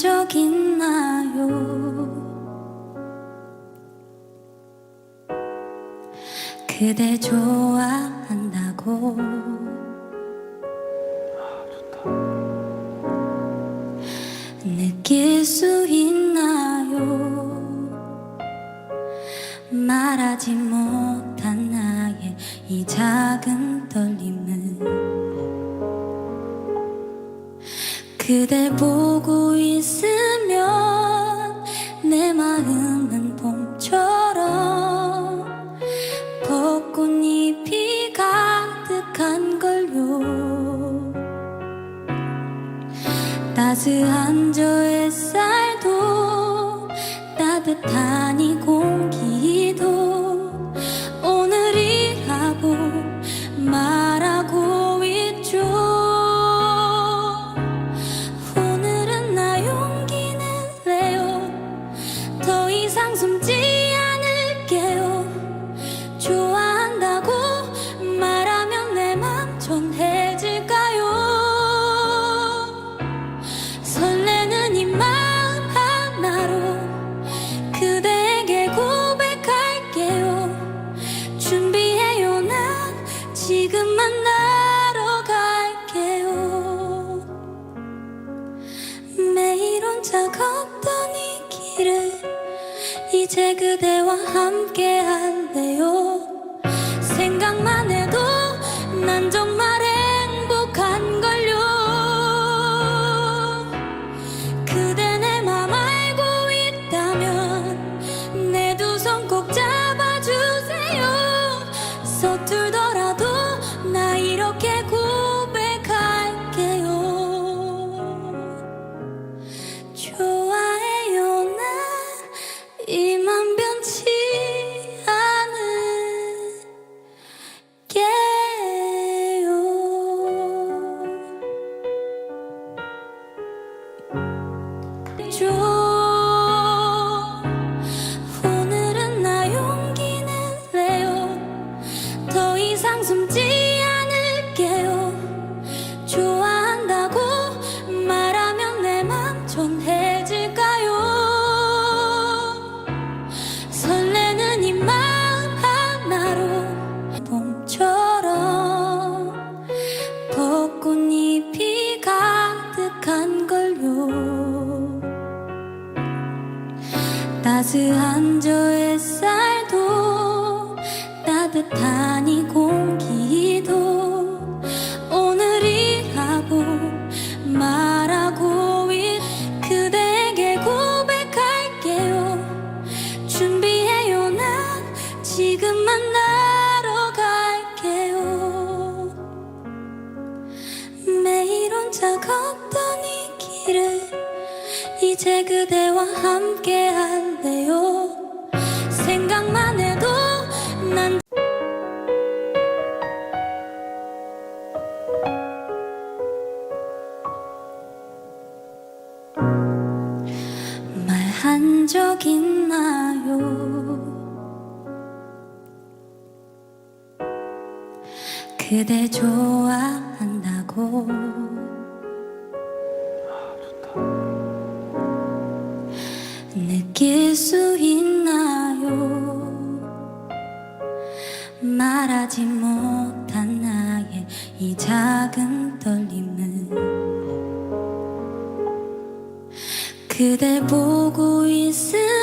적 있나요? 그대 좋아한다고 느낄 수 있나요? 말하지 못한 나의 이 작은 떨림은 그대 보고 있으 그대에게 고백할게요. 준비해요 난 지금 만나러 갈게요. 매일 혼자 걷던 이 길을 이제 그대와 함께 할래요? 생각만 해도 난 정말 꼭 숨지 않을게요. 좋아한다고 말하면 내 맘 전해질까요? 설레는 이 마음 하나로 봄처럼 벚꽃잎이 가득한 걸요. 따스한 저 햇살도 이공 이제 그대와 함께 할래요 생각만 해도 난 말한 적 있나요? 그대 좋아한다고 느낄 수 있나요? 말하지 못한 나의 이 작은 떨림은 그대 보고 마음